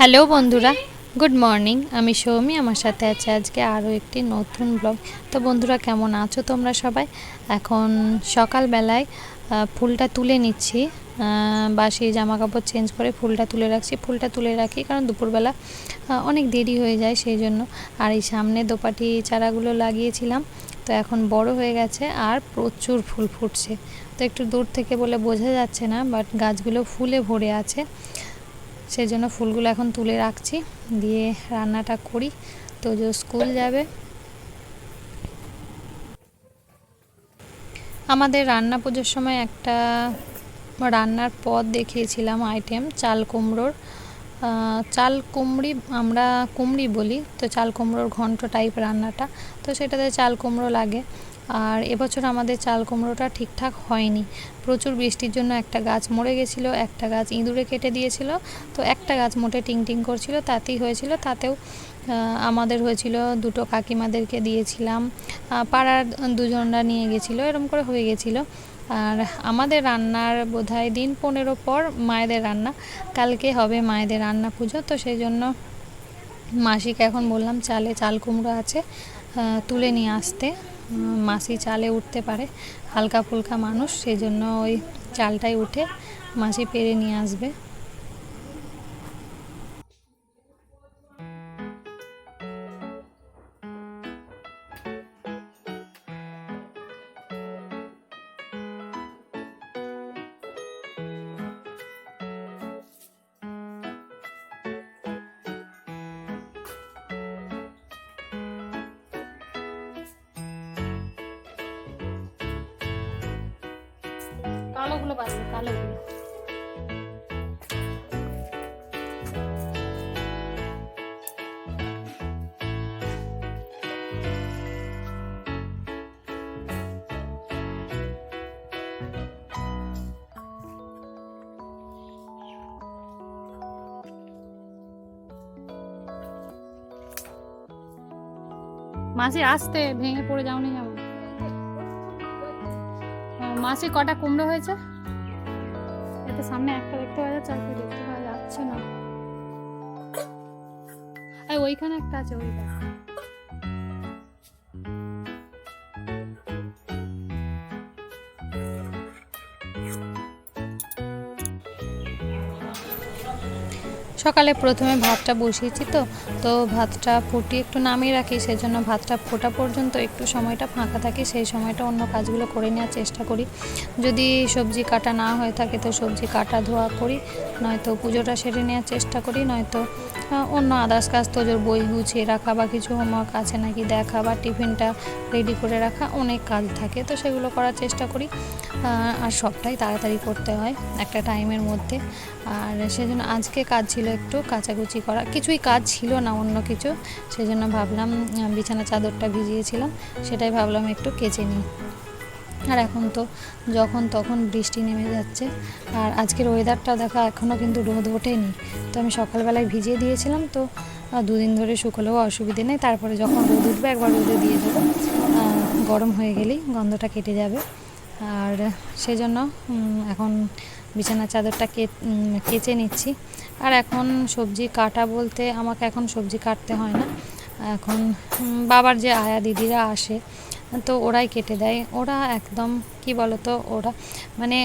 Hello বন্ধুরা, good morning. আমি সৌমি, আমার সাথে আছে আজকে আরও একটি নতুন ব্লগ। তো বন্ধুরা, কেমন আছো তোমরা সবাই? এখন সকালবেলায় ফুলটা তুলে নিচ্ছি। বাসি জামা কাপড় চেঞ্জ করে ফুলটা তুলে রাখছি। ফুলটা তুলে রাখি কারণ দুপুরবেলা অনেক দেরি হয়ে যায় সেই জন্য। আর এই সামনে দোপাটি চারাগুলো লাগিয়েছিলাম। তো এখন বড় হয়ে গেছে আর প্রচুর ফুল ফুটছে। তো একটু দূর থেকে বলে বোঝা যাচ্ছে না, বাট গাছগুলো ফুলে ভরে আছে। সেই জন্য ফুলগুলো এখন তুলে রাখছি। দিয়ে রান্নাটা করি। তো যে স্কুল যাবে। আমাদের রান্না পুজোর সময় একটা রান্নার পদ দেখিয়েছিলাম আইটেম চাল কুমড়োর। চাল কুমড়ি আমরা কুমড়ি বলি, তো চাল কুমড়োর ঘন্ট টাইপ রান্নাটা। তো সেটাতে চাল কুমড়ো লাগে। আর এবছর আমাদের চাল কুমড়োটা ঠিকঠাক হয়নি। প্রচুর বৃষ্টির জন্য একটা গাছ মরে গেছিল, একটা গাছ ইঁদুরে কেটে দিয়েছিল। তো একটা গাছ মোটে টিং টিং করছিল, তাতেই হয়েছিল, তাতেও আমাদের হয়েছিল, দুটো কাকিমাদেরকে দিয়েছিলাম। পাড়ার দুজনরা নিয়ে গেছিল, এরম করে হয়ে গেছিল। আর আমাদের রান্নার বোধহয় দিন পনেরো পর মায়েদের রান্না। কালকে হবে মায়েদের রান্না পুজো, তো সেই জন্য মাসিকে এখন বললাম, চালে চাল কুমড়ো আছে তুলে নিয়ে আসতে। মাসি চালে উঠতে পারে হালকা ফুলকা মানুষ সেই জন্য ওই চালটাই উঠে মাসি পেরে নিয়ে আসবে। কালোগুলো বাজবে কালোগুলো মাসি আসতে ভেঙে পড়ে যাওনি যাব মাসি কটা কুমড়ো হয়েছে? এতে সামনে একটা দেখতে পাওয়া যাচ্ছে, আর দেখতে পাওয়া যাচ্ছে না। আর ওইখানে একটা আছে ওইটা সকালে প্রথমে ভাতটা বসিয়েছি তো তো ভাতটা ফুটিয়ে একটু নামিয়ে রাখি সেই জন্য ভাতটা ফোটা পর্যন্ত একটু সময়টা ফাঁকা থাকে, সেই সময়টা অন্য কাজগুলো করে নেওয়ার চেষ্টা করি। যদি সবজি কাটা না হয়ে থাকে তো সবজি কাটা ধোয়া করি, নয়তো পুজোটা সেরে নেওয়ার চেষ্টা করি, নয়তো অন্য আদার্স কাজ তো যে বই গুছিয়ে রাখা বা কিছু হোমওয়ার্ক আছে নাকি দেখা বা টিফিনটা রেডি করে রাখা অনেক কাজ থাকে। তো সেগুলো করার চেষ্টা করি। আর সবটাই তাড়াতাড়ি করতে হয় একটা টাইমের মধ্যে। আর সেজন্য আজকে কাজ ছিল একটু কাচাকুচি করা। কিছুই কাজ ছিল না, অন্য কিছু। সেজন্য ভাবলাম বিছানা চাদরটা ভিজিয়েছিলাম। সেটাই ভাবলাম একটু কেচে নিই। আর এখন তো যখন তখন বৃষ্টি নেমে যাচ্ছে। আর আজকের ওয়েদারটা দেখা এখনও কিন্তু রোদ ওঠেনি। তো আমি সকালবেলায় ভিজিয়ে দিয়েছিলাম তো দুদিন ধরে শুকলেও অসুবিধে নেই। তারপরে যখন রোদ উঠবে একবার রোদে দিয়ে দেবো। গরম হয়ে গেলেই গন্ধটা কেটে যাবে। আর সেজন্য এখন বিছানা চাদরটা কেচে নিচ্ছি। আর এখন সবজি কাটা বলতে আমাকে এখন সবজি কাটতে হয় না। এখন বাবার যে আয়া দিদিরা আসে তো ওরাই কেটে দেয়। ওরা একদম, কি বলতো, ওরা মানে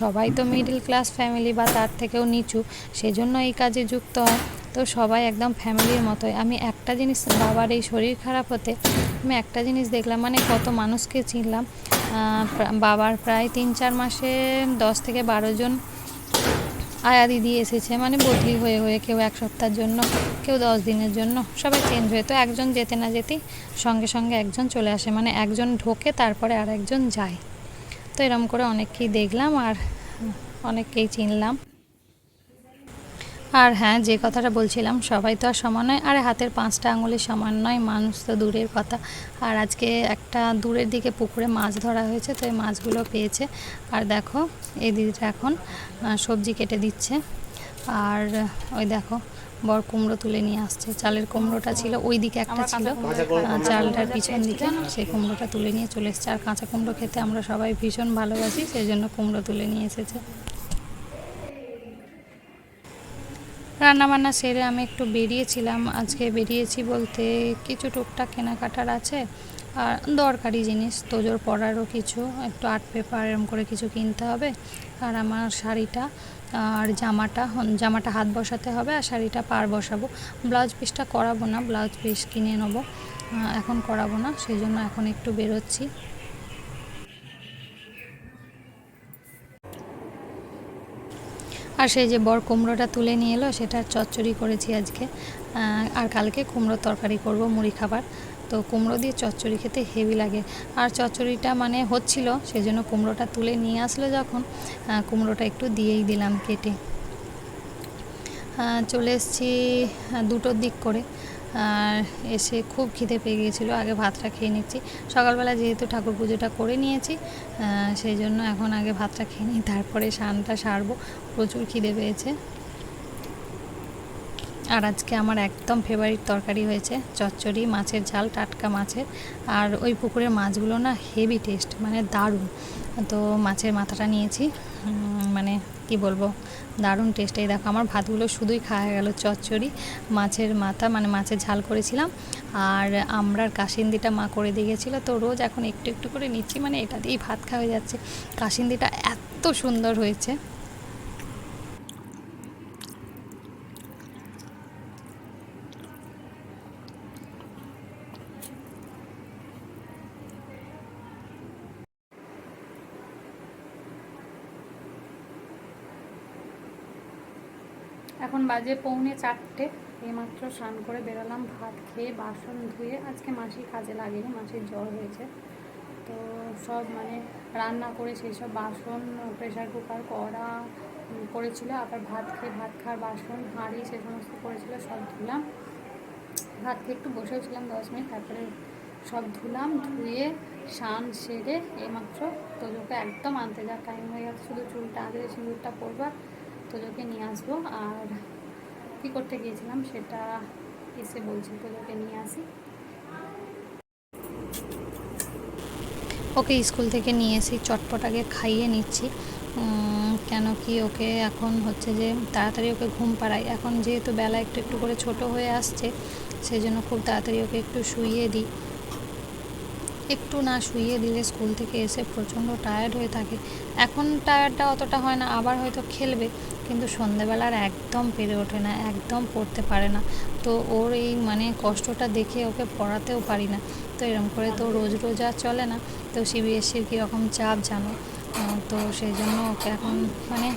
সবাই তো মিডল ক্লাস ফ্যামিলি বা তার থেকেও নিচু, সেজন্য এই কাজে যুক্ত হয়। তো সবাই একদম ফ্যামিলির মতোই। আমি একটা জিনিস, বাবার এই শরীর খারাপ হতে আমি একটা জিনিস দেখলাম মানে কত মানুষকে চিনলাম। বাবার প্রায় তিন চার মাসে দশ থেকে বারো জন আয়া দিদি এসেছে মানে বদলি হয়ে হয়ে কেউ এক সপ্তাহের জন্য, কেউ দশ দিনের জন্য, সবাই চেঞ্জ হয়ে, তো একজন যেতে না যেতেই সঙ্গে সঙ্গে একজন চলে আসে মানে একজন ঢোকে তারপরে আর একজন যায়। তো এরম করে অনেককেই দেখলাম আর অনেককেই চিনলাম। আর হ্যাঁ যে কথাটা বলছিলাম সবাই তো আর সমান নয়। আর হাতের পাঁচটা আঙুলের সমান নয় মানুষ তো দূরের কথা। আর আজকে একটা দূরের দিকে পুকুরে মাছ ধরা হয়েছে তো এই মাছগুলো পেয়েছে। আর দেখো এই দিদিটা এখন সবজি কেটে দিচ্ছে। আর ওই দেখো বর কুমড়ো তুলে নিয়ে আসছে। চালের কুমড়োটা ছিল ওই দিকে একটা ছিল। চালটার পিছন দিকে সেই কুমড়োটা তুলে নিয়ে চলে এসেছে। আর কাঁচা কুমড়ো খেতে আমরা সবাই ভীষণ ভালোবাসি সেই জন্য কুমড়ো তুলে নিয়ে এসেছে। রান্নাবান্না সেরে আমি একটু বেরিয়েছিলাম। আজকে বেরিয়েছি বলতে কিছু টুকটাক কেনাকাটার আছে আর দরকারি জিনিস, তোজোর পরারও কিছু, একটু আর্ট পেপার, এরম করে কিছু কিনতে হবে। আর আমার শাড়িটা আর জামাটা জামাটা হাত বসাতে হবে আর শাড়িটা পার বসাবো। ব্লাউজ পিসটা করাবো না, ব্লাউজ পিস কিনে নেব। এখন করাবো না সেই জন্য এখন একটু বেরোচ্ছি। আর সেই যে বর কুমড়োটা তুলে নিয়ে এলো, সেটা চচ্চড়ি করেছি আজকে। আর কালকে কুমড়োর তরকারি করব, মুড়ি খাবার। তো কুমড়ো দিয়ে চচ্চড়ি খেতে হেভি লাগে। আর চচ্চড়িটা মানে হচ্ছিল সেই জন্য কুমড়োটা তুলে নিয়ে আসলো যখন। কুমড়োটা একটু দিয়েই দিলাম কেটে। চলে এসেছি দুটোর দিক করে। আর এসে খুব খিদে পেয়ে গিয়েছিল, আগে ভাতটা খেয়ে নিচ্ছি। সকালবেলা যেহেতু ঠাকুর পুজোটা করে নিয়েছি সেই জন্য এখন আগে ভাতটা খেয়ে নিই, তারপরে সানটা সারবো, প্রচুর খিদে পেয়েছে। আর আজকে আমার একদম ফেভারিট তরকারি হয়েছে, চচ্চড়ি মাছের ঝাল, টাটকা মাছের। আর ওই পুকুরের মাছগুলো না হেভি টেস্ট মানে দারুণ। তো মাছের মাথাটা নিয়েছি মানে কি বলব, দারুণ টেস্ট এই দেখো, আমার ভাতগুলো শুধুই খাওয়া গেল, চচ্চড়ি, মাছের মাথা মানে মাছের ঝাল করেছিলাম। আর আমরার কাশিন্দিটা মা করে দিয়ে গেছিল, তো রোজ এখন একটু একটু করে নিচ্ছি মানে এটা দিয়েই ভাত খাওয়া যাচ্ছে। কাশিন্দিটা এত সুন্দর হয়েছে এখন বাজে পৌনে চারটে। এইমাত্র স্নান করে বেরোলাম, ভাত খেয়ে বাসন ধুয়ে। আজকে মাসি কাজে লাগেনি, মাসির জ্বর হয়েছে। তো সব মানে রান্না করে সেই সব বাসন প্রেশার কুকার কড়া করেছিল, আবার ভাত খেয়ে ভাত খাওয়ার বাসন, হাঁড়ি সে সমস্ত করেছিল, সব ধুলাম। ভাত খেয়ে একটু বসেছিলাম দশ মিনিট, তারপরে সব ধুলাম, ধুয়ে স্নান সেরে এইমাত্র তোজোকে একদম আনতে যাওয়ার টাইম হয়ে গেছে। শুধু চুলটা, আগে সিঁদুরটা পরবা, তোজোকে নিয়ে আসব। আর কী করতে গিয়েছিলাম, সেটা এসে বলছি তোজোকে নিয়ে আসি। ওকে স্কুল থেকে নিয়ে এসে চটপট আগে খাইয়ে নিচ্ছি। কেন কি ওকে এখন হচ্ছে যে তাড়াতাড়ি ওকে ঘুম পাড়াই। এখন যেহেতু বেলা একটু একটু করে ছোট হয়ে আসছে সেই জন্য খুব তাড়াতাড়ি ওকে একটু শুইয়ে দিই। একটু না শুইয়ে দিলে স্কুল থেকে এসে প্রচণ্ড টায়ার্ড হয়ে থাকে। এখন টায়ার্ডটা অতটা হয় না, আবার হয়তো খেলবে। কিন্তু সন্ধেবেলার একদম পেরে ওঠে না, একদম পড়তে পারে না। তো ওর এই মানে কষ্টটা দেখে ওকে পড়াতেও পারি না। তো এরকম করে তো রোজ রোজ আর চলে না। তো সিবিএসসির কীরকম চাপ জানো? তো সেই জন্য ওকে এখন মানে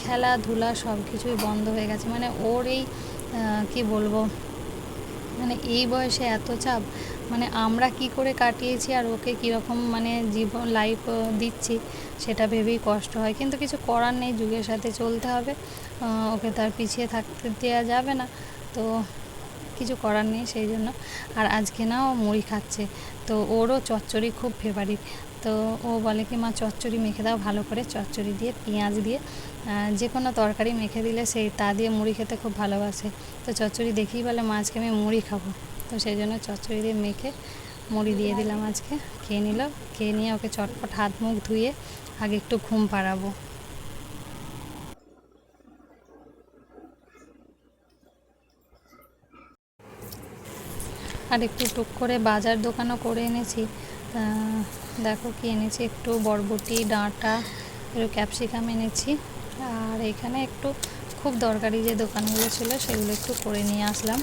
খেলাধুলা সব কিছুই বন্ধ হয়ে গেছে। মানে ওর এই কী বলব? মানে এই বয়সে এত চাপ মানে আমরা কি করে কাটিয়েছি আর ওকে কীরকম মানে জীবন লাইফ দিচ্ছি সেটা ভেবেই কষ্ট হয়। কিন্তু কিছু করার নেই, যুগের সাথে চলতে হবে। ওকে তার পিছিয়ে থাকতে দেওয়া যাবে না। তো কিছু করার নেই সেই জন্য। আর আজকে না ও মুড়ি খাচ্ছে। তো ওরও চচ্চড়ি খুব ফেভারিট তো ও বলে কি, মা, চচ্চড়ি মেখে দাও ভালো করে। চচ্চড়ি দিয়ে, পেঁয়াজ দিয়ে যে কোনো তরকারি মেখে দিলে সেই তা দিয়ে মুড়ি খেতে খুব ভালোবাসে। তো চচ্চড়ি দেখেই বলে, মা, আজকে আমি মুড়ি খাব। তো সেই জন্য চচ্চড়ি দিয়ে মেখে মুড়ি দিয়ে দিলাম আজকে। খেয়ে নিল, খেয়ে নিয়ে ওকে চটপট হাত মুখ ধুয়ে আগে একটু ঘুম পাড়াবো। আর একটু টুক করে বাজার দোকানও করে এনেছি। দেখো কি এনেছি, একটু বরবটি, ডাঁটা, একটু ক্যাপসিকাম এনেছি। আর এখানে একটু খুব দরকারি যে দোকানগুলো ছিল সেগুলো একটু করে নিয়ে আসলাম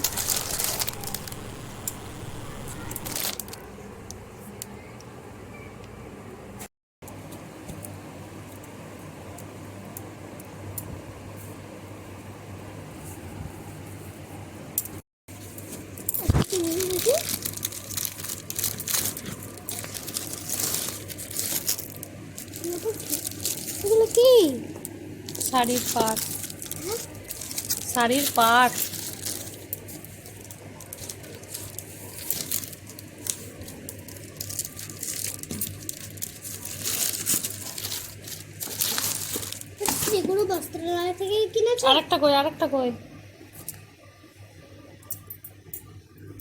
এগুলো কি শাড়ির পাট। শাড়ির পাট। বস্ত্রালয় থেকে কিনেছো? আরেকটা কই আরেকটা কই?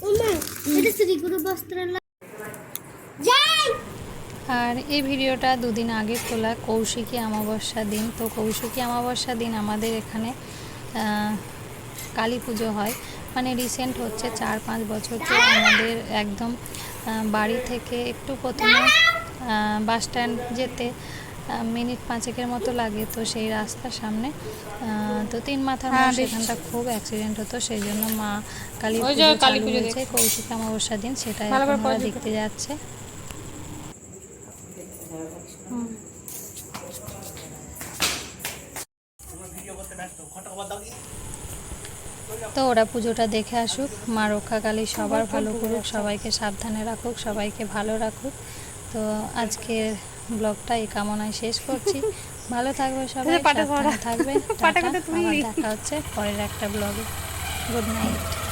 ও মা এটা শ্রীগুরু বস্ত্রালয়। আর এই ভিডিওটা দুদিন আগে তোলা কৌশিকী অমাবস্যা দিন। তো কৌশিকী অমাবস্যা দিন আমাদের এখানে কালী পুজো হয়। মানে রিসেন্ট হচ্ছে চার পাঁচ বছর তো আমাদের একদম বাড়ি থেকে একটু প্রথমে বাস স্ট্যান্ড যেতে মিনিট পাঁচেকের মতো লাগে তো সেই রাস্তার সামনে। তো তিন মাথার হ্যাঁ, সেখানটা খুব অ্যাক্সিডেন্ট হতো সেই জন্য মা কালী পুজো কৌশিক অমাবস্যার দিন সেটাই। দেখতে যাচ্ছে। তো ওরা পুজোটা দেখে আসুক মা রক্ষাকালী সবার ভালো করুক সবাইকে সাবধানে রাখুক সবাইকে ভালো রাখুক। তো আজকের ব্লগটা এই কামনায় শেষ করছি। ভালো থাকবে সবাই। থাকবে? দেখা হচ্ছে পরের একটা ব্লগে। Good night.